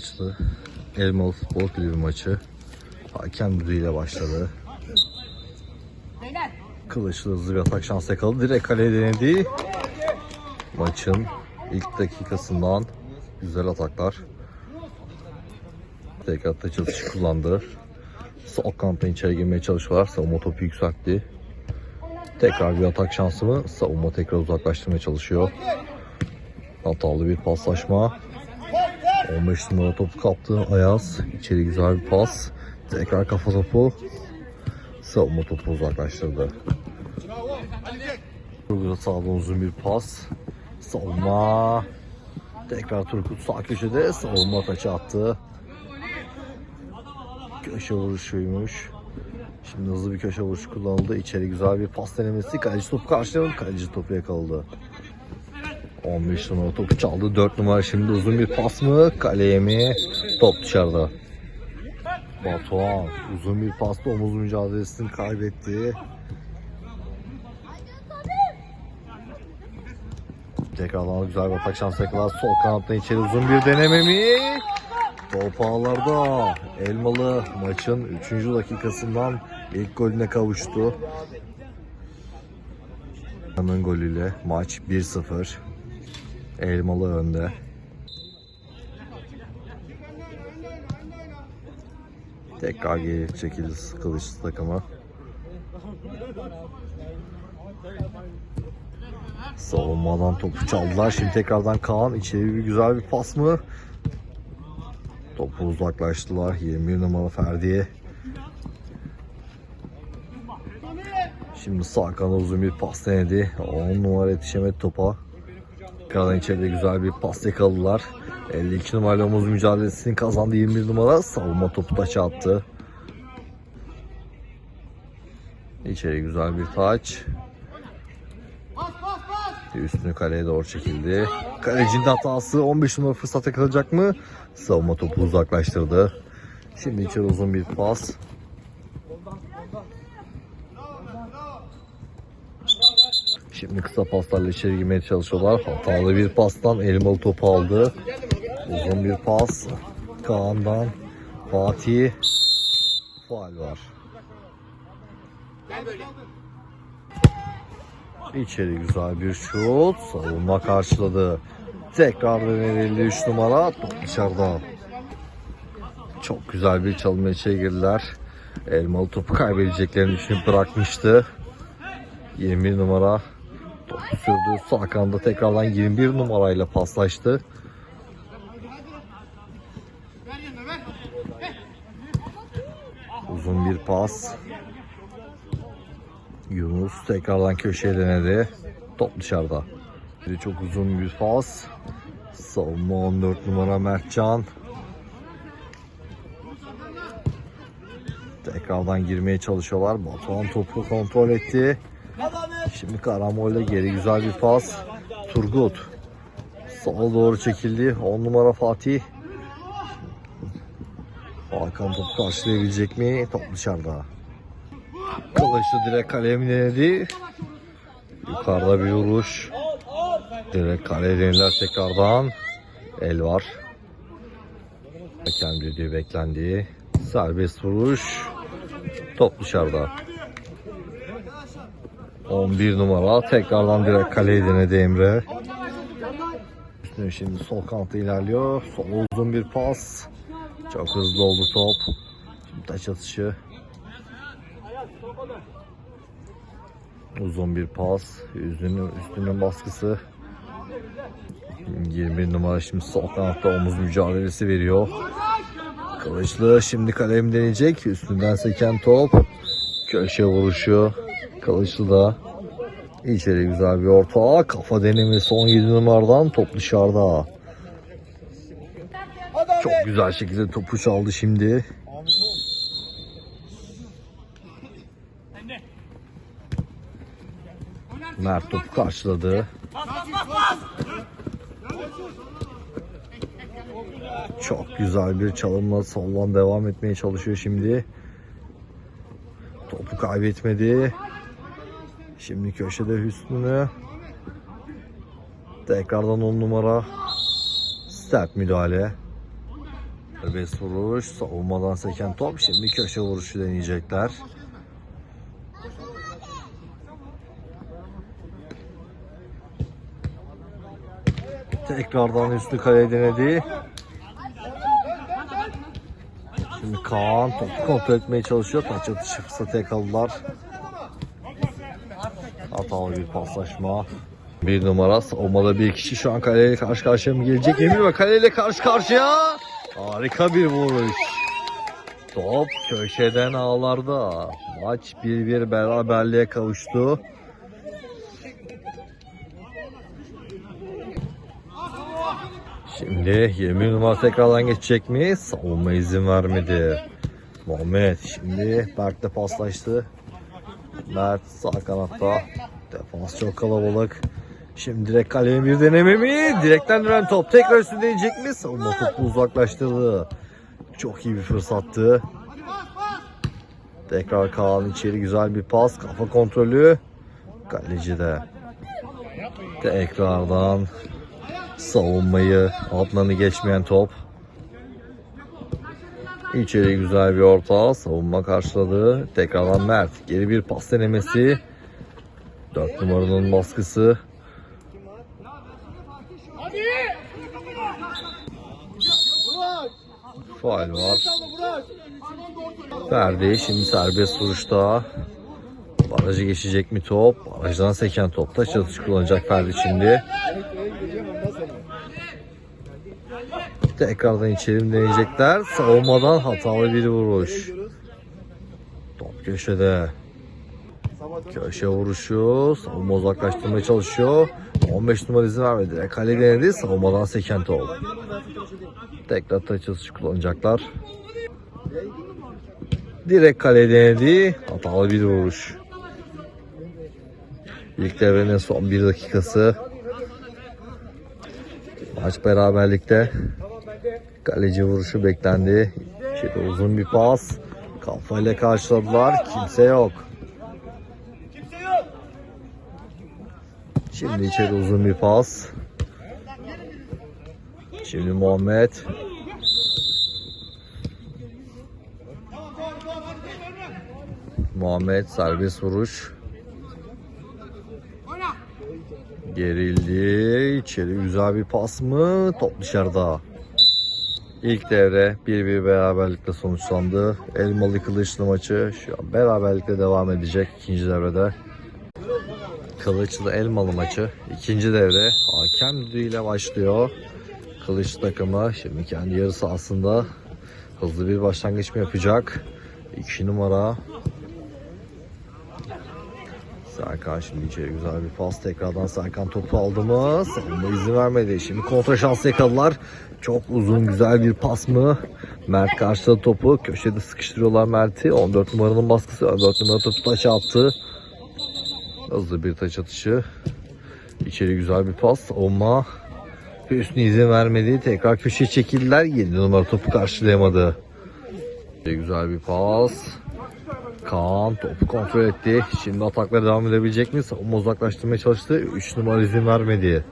Kılıçlı Elmalı Futbol Kulübü maçı hakem düdüğüyle başladı. Kılıçlı hızlı bir atak şans yakaladı. Direkt kaleye denedi. Maçın ilk dakikasından güzel ataklar. Tekrar da çalışı kullandı. Sol kampanya içeri girmeye çalışıyorlar. Savunma topu yükseltti. Tekrar bir atak şansı mı? Savunma tekrar uzaklaştırmaya çalışıyor. Hatalı bir paslaşma. 15 numara topu kaptı Ayaz. İçeri güzel bir pas. Tekrar kafa topu. Savunma topu uzaklaştırdı. Turgut'a sağdan uzun bir pas. Savunma. Tekrar Turgut sağ köşede savunma taçı attı. Köşe vuruşuymuş. Şimdi hızlı bir köşe vuruşu kullanıldı. İçeri güzel bir pas denemesi. Kaleci topu karşıladı. Kaleci topu yakaladı. 15 numara topu çaldı. 4 numara şimdi uzun bir pas mı? Kaleye mi? Top dışarıda. Batuhan uzun bir pasla omuz mücadelesini kaybetti. Tekrardan güzel bir atak şansı yakaladı. Sol kanattan içeri uzun bir deneme mi? Top ağlarda. Elmalı maçın 3. dakikasından ilk golüne kavuştu. Elmalı'nın golüyle maç 1-0. Elmalı önde. Tekrar geri çekildi kılıçlı takımı. Savunmadan topu çaldılar. Şimdi tekrardan Kaan içeri bir güzel bir pas mı? Topu uzaklaştılar. 21 numara Ferdi'ye. Şimdi sağ kanada uzun bir pas denedi. 10 numara yetişemedi topa. Tekrardan içeride güzel bir pas yakaladılar. 52 numaralı omuz mücadelesini kazandı 21 numara. Savunma topu taça attı. İçeri güzel bir taç. Üstünü kaleye doğru çekildi. Kalecinin hatası 15 numara fırsat yakalayacak mı? Savunma topu uzaklaştırdı. Şimdi içeri uzun bir pas. Şimdi kısa paslarla içeri girmeye çalışıyorlar. Hatalı bir pastan elmalı topu aldı. Uzun bir pas. Kaan'dan Fatih. Faal var. İçeri güzel bir şut. Savunma karşıladı. Tekrar denedi 3 numara. Top dışarıda. Çok güzel bir çalımla içeri girdiler. Elmalı topu kaybedeceklerini düşünüp bırakmıştı. 21 numara sürdü. Sağ kanada tekrardan 21 numarayla paslaştı. Uzun bir pas. Yunus tekrardan köşeye denedi. Top dışarıda. Bir çok uzun bir pas. Savunma 14 numara Mertcan. Tekrardan girmeye çalışıyorlar. Batuhan topu kontrol etti. Şimdi Karamoy'la geri güzel bir pas. Turgut. Sola doğru çekildi. 10 numara Fatih. Hakan topu karşılayabilecek mi? Top dışarıda. Kılıçlı direkt kaleye mi denedi? Yukarıda bir vuruş. Direkt kaleye denediler tekrardan. El var. Hakem düdüğü beklendi. Serbest vuruş. Top dışarıda. 11 numara tekrardan direkt kaleye denedi Emre. Şimdi sol kanatta ilerliyor. Sol uzun bir pas. Çok hızlı oldu top. Şimdi taç atışı. Uzun bir pas. Yüzünün üstünün baskısı. 21 numara şimdi sol kanatta omuz mücadelesi veriyor. Kılıçlı şimdi kalem deneyecek. Üstünden seken top. Köşe vuruşu. Kılıçlı da içeri güzel bir orta. Kafa denemesi 17 numaradan top dışarıda. Çok güzel şekilde topu çaldı şimdi. Mert topu karşıladı. Çok güzel bir çalımla soldan devam etmeye çalışıyor şimdi. Topu kaybetmedi. Şimdi köşede Hüsnü'nü. Tekrardan 10 numara. Sert müdahale. Serbest vuruş. Savunmadan seken top. Şimdi köşe vuruşu deneyecekler. Tekrardan üstü kaleye denedi. Şimdi Kaan topu kontrol etmeye çalışıyor. Taç atışı fırsatı yakaladılar. Hatalı bir paslaşma. Bir numara savunmada bir kişi şu an kaleyle karşı karşıya mı gelecek emin mi? Kaleyle karşı karşıya. Harika bir vuruş. Top köşeden ağlarda. Maç 1-1 beraberliğe kavuştu. Şimdi 20 numara tekrardan geçecek mi? Savunma izin vermedi. Muhammed şimdi Berk'le paslaştı. Mert sağ kanatta. Defans çok kalabalık. Şimdi direkt kaleye bir deneme mi? Direkten dönen top tekrar üstüne değecek mi? Savunma topu uzaklaştırdı. Çok iyi bir fırsattı. Tekrar Kaan içeri güzel bir pas. Kafa kontrolü. Kaleci de. Tekrardan savunmayı altlarını geçmeyen top. İçeri güzel bir orta. Savunma karşıladı. Tekrardan Mert. Geri bir pas denemesi. 4 numaranın baskısı. Faal var. Ferdi şimdi serbest vuruşta. Barajı geçecek mi top? Barajdan seken top. Taç atış kullanacak Ferdi şimdi. Tekrardan içeri mi deneyecekler? Savunmadan hatalı bir vuruş. Top köşede. Köşe vuruşu. Savunma uzaklaştırmaya çalışıyor. 15 numara izin vermedi. Kale denedi. Savunmadan seken top. Tekrar taç atışı kullanacaklar. Direkt kale denedi. Hatalı bir vuruş. İlk devrenin son bir dakikası. Maç beraberlikte. Kaleci vuruşu beklendi. Şimdi uzun bir pas. Kafayla karşıladılar. Kimse yok. Şimdi içeri uzun bir pas. Şimdi Muhammed. Muhammed serbest vuruş. Gerildi. İçeri güzel bir pas mı? Top dışarıda. İlk devre 1-1 beraberlikle sonuçlandı. Elmalı Kılıçlı maçı şu an beraberlikle devam edecek ikinci devrede. Kılıçlı Elmalı maçı ikinci devre hakem düdüğüyle başlıyor. Kılıç takımı şimdi kendi yarı sahasında hızlı bir başlangıç mı yapacak? 2 numara Serkan şimdi içeri güzel bir pas tekrardan Serkan topu aldı mı? Savunma izin vermedi. Şimdi kontra şansı yakaladılar. Çok uzun güzel bir pas mı? Mert karşıladı topu. Köşede sıkıştırıyorlar Mert'i. 14 numaranın baskısı. 14 numara topu taça attı. Hızlı bir taç atışı. İçeri güzel bir pas. Savunma Hüsnü izin vermedi. Tekrar köşeye çekildiler. 7 numara topu karşılayamadı. Güzel bir pas. Kaan topu kontrol etti. Şimdi ataklara devam edebilecek mi? Savunma uzaklaştırmaya çalıştı. 3 numara izin vermedi.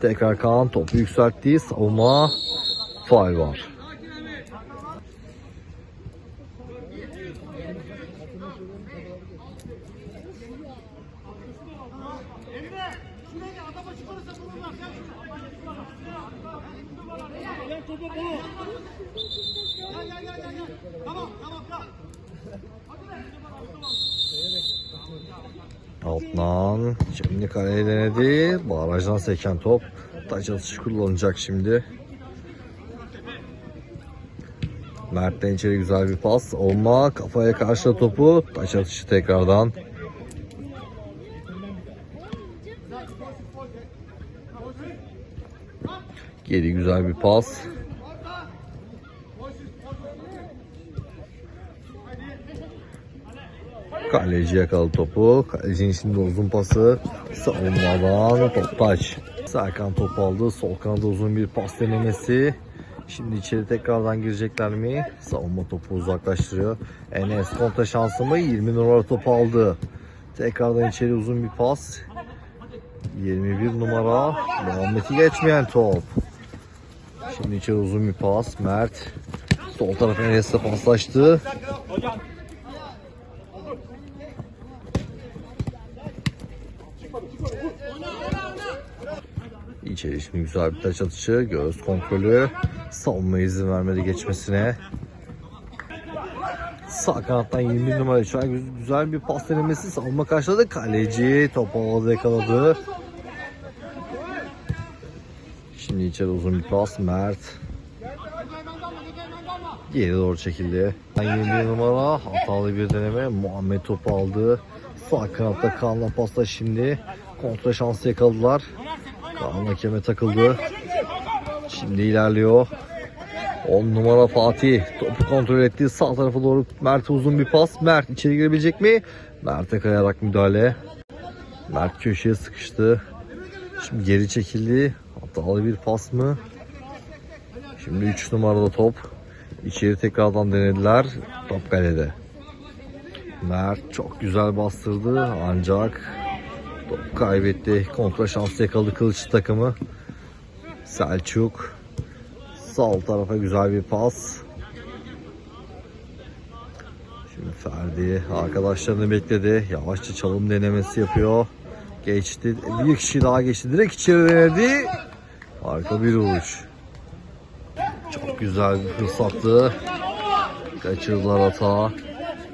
Tekrar Kaan topu yükseltti. Savunma faul var. Altman şimdi kaleye denedi. Barajdan seken top. Taç atışı kullanacak şimdi. Mert'ten içeri güzel bir pas. Olma kafaya karşı topu. Taç atışı tekrardan. Geri güzel bir pas. Kaleci yakaladı topu. Kalecinin şimdi uzun pası. Savunmadan top taç. Serkan topu aldı. Sol kanada uzun bir pas denemesi. Şimdi içeri tekrardan girecekler mi? Savunma topu uzaklaştırıyor. Enes kontra şansı mı? 20 numara topu aldı. Tekrardan içeri uzun bir pas. 21 numara. Muhammed'i geçmeyen top. Şimdi içeri uzun bir pas. Mert Sol taraf Enes'le paslaştı. İçeri şimdi güzel bir taç atışı, göğüs kontrolü, savunma izin vermedi geçmesine. Sağ kanattan 21 numara şu an güz- güzel bir pas denemesi savunma karşıladı. Kaleci topu havada yakaladı. Şimdi içeri uzun bir pas Mert. Geri doğru çekildi. 21 numara hatalı bir deneme. Muhammed topu aldı. Sağ kanatta Kaan'la pasta şimdi. Kontra şansı yakaladılar. Kaan hakeme takıldı. Şimdi ilerliyor. 10 numara Fatih topu kontrol etti. Sağ tarafa doğru Mert'e uzun bir pas. Mert içeri girebilecek mi? Mert'e kayarak müdahale. Mert köşeye sıkıştı. Şimdi geri çekildi. Hatalı bir pas mı? Şimdi 3 numarada top. İçeri tekrardan denediler. Top kalede. Mert çok güzel bastırdı ancak kaybetti. Kontra şansı yakaladı Kılıç takımı. Selçuk Sol tarafa güzel bir pas. Şimdi Ferdi arkadaşlarını bekledi. Yavaşça çalım denemesi yapıyor. Geçti. Bir kişi daha geçti. Direkt içeri denedi. Harika bir vuruş. Çok güzel bir fırsattı. Kaçırdılar hata.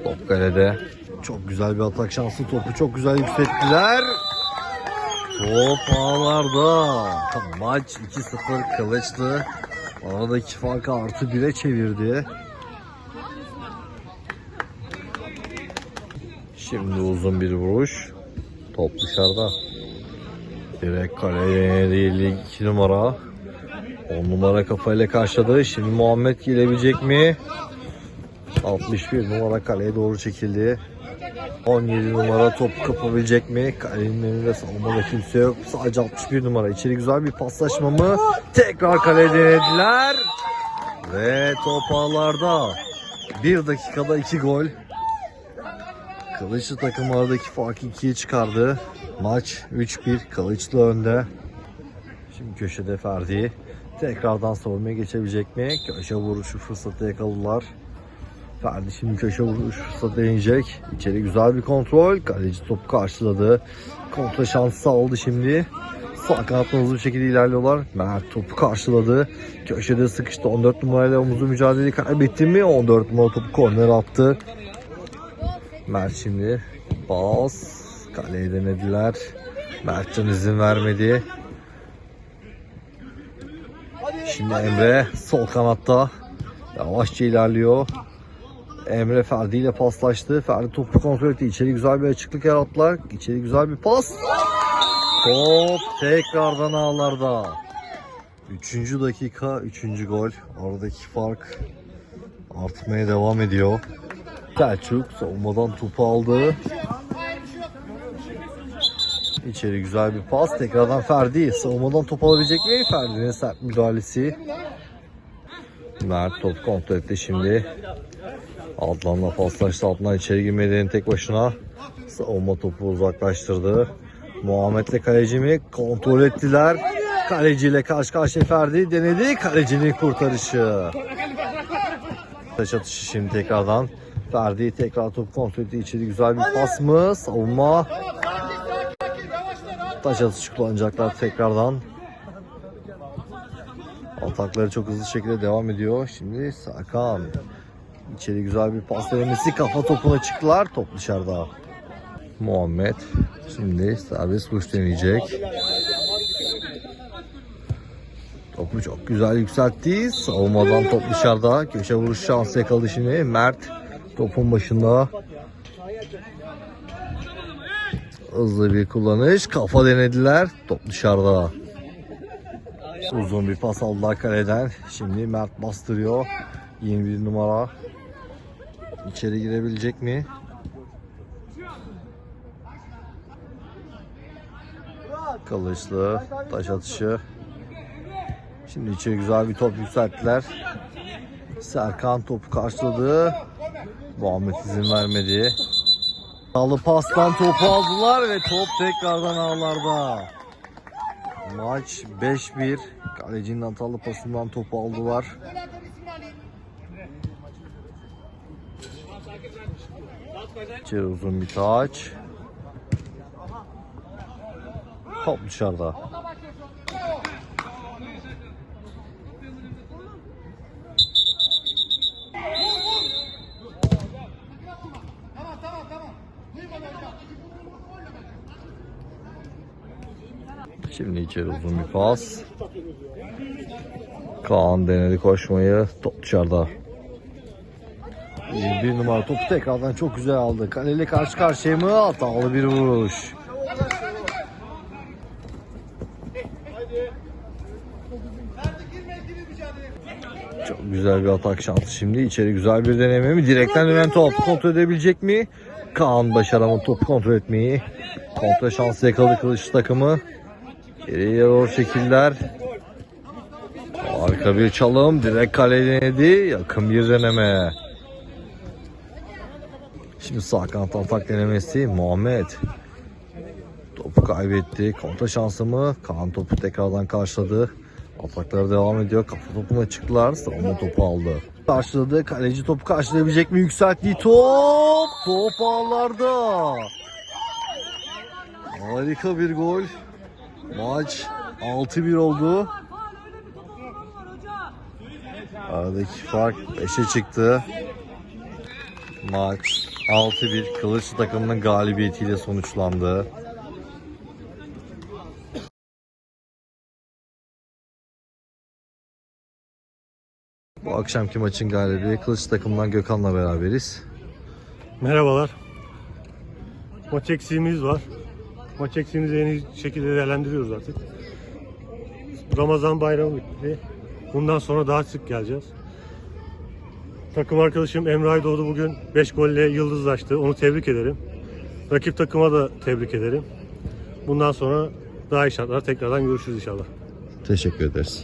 Top kalede. Çok güzel bir atak şansı. Topu çok güzel yükselttiler. Top ağlarda. Maç 2-0 kılıçlı. Aradaki farkı artı 1'e çevirdi. Şimdi uzun bir vuruş. Top dışarıda. Direkt kaleye değil 2 numara. 10 numara kafayla karşıladı. Şimdi Muhammed gelebilecek mi? 61 numara kaleye doğru çekildi. 17 numara top kapabilecek mi? Kalenin önünde savunmada kimse yok. Sadece 61 numara. İçeri güzel bir paslaşma mı? Tekrar kaleye denediler. Ve top ağlarda. 1 dakikada 2 gol. Kılıçlı takım aradaki farkı 2'ye çıkardı. Maç 3-1 Kılıçlı önde. Şimdi köşede Ferdi. Tekrardan savunmaya geçebilecek mi? Köşe vuruşu fırsatı yakaladılar. Ferdi şimdi köşe vuruş fırsatı deneyecek. İçeri güzel bir kontrol. Kaleci topu karşıladı. Kontra şansı sağladı şimdi. Sağ kanattan hızlı bir şekilde ilerliyorlar. Mert topu karşıladı. Köşede sıkıştı. 14 numarayla omuzu mücadeleyi kaybetti mi? 14 numara topu korner attı. Mert şimdi bas. Kaleye denediler. Mertcan izin vermedi. Şimdi Emre sol kanatta yavaşça ilerliyor. Emre Ferdi ile paslaştı. Ferdi topu kontrol etti. İçeri güzel bir açıklık yarattılar. İçeri güzel bir pas. Top tekrardan ağlarda. Üçüncü dakika, üçüncü gol. Aradaki fark artmaya devam ediyor. Selçuk savunmadan topu aldı. İçeri güzel bir pas. Tekrardan Ferdi. Savunmadan top alabilecek mi? Ferdi'nin sert müdahalesi. Mert top kontrol etti şimdi. Adnan'la paslaştı. Adnan içeri girmeden tek başına. Savunma topu uzaklaştırdı. Muhammed'le kaleci mi? Kontrol ettiler. Kaleciyle karşı karşıya Ferdi denedi. Kalecinin kurtarışı. Taş atışı şimdi tekrardan. Ferdi tekrar top kontrol etti. İçeri güzel bir pas mı? Savunma. Taş atışı kullanacaklar tekrardan. Atakları çok hızlı şekilde devam ediyor. Şimdi Serkan. İçeri güzel bir pas denemesi. Kafa topuna çıktılar. Top dışarıda. Muhammed şimdi serbest vuruş deneyecek. Topu çok güzel yükseltti. Savunmadan top dışarıda. Köşe vuruş şansı yakaladı şimdi. Mert topun başında. Hızlı bir kullanış. Kafa denediler. Top dışarıda. Uzun bir pas aldılar kaleden. Şimdi Mert bastırıyor. 21 numara. İçeri girebilecek mi? Kılıçlı taş atışı. Şimdi içeri güzel bir top yükselttiler. Serkan topu karşıladı. Muhammed izin vermedi. Alı pastan topu aldılar ve top tekrardan ağlarda. Maç 5-1. Kalecinin hatalı pasından topu aldılar. İçeri uzun bir taç. Top dışarıda. Şimdi içeri uzun bir pas. Kaan denedi koşmayı. Top dışarıda. Bir numara topu tekrardan çok güzel aldı. Kaleli karşı karşıya mı? Hatalı bir vuruş. Çok güzel bir atak şansı şimdi. İçeri güzel bir deneme mi? Direkten dönen top kontrol edebilecek mi? Kaan başaramadı topu kontrol etmeyi. Kontra şansı yakaladı kılıç takımı. Geriye doğru şekiller. Harika bir çalım. Direkt kale denedi. Yakın bir deneme. Şimdi sağ kanat atak denemesi Muhammed. Topu kaybetti. Kontra şansı mı? Kaan topu tekrardan karşıladı. Atakları devam ediyor. Kafa topuna çıktılar. Savunma topu aldı. Karşıladı. Kaleci topu karşılayabilecek mi? Yükselttiği top. Top ağlarda. Harika bir gol. Maç 6-1 oldu. Aradaki fark 5'e çıktı. Maç 6-1 Kılıç takımının galibiyetiyle sonuçlandı. Bu akşamki maçın galibi Kılıç takımından Gökhan'la beraberiz. Merhabalar. Maç eksiğimiz var. Maç eksiğimizi en iyi şekilde değerlendiriyoruz artık. Ramazan bayramı bitti. Bundan sonra daha sık geleceğiz. Takım arkadaşım Emre Aydoğdu bugün 5 golle yıldızlaştı. Onu tebrik ederim. Rakip takıma da tebrik ederim. Bundan sonra daha iyi şartlar tekrardan görüşürüz inşallah. Teşekkür ederiz.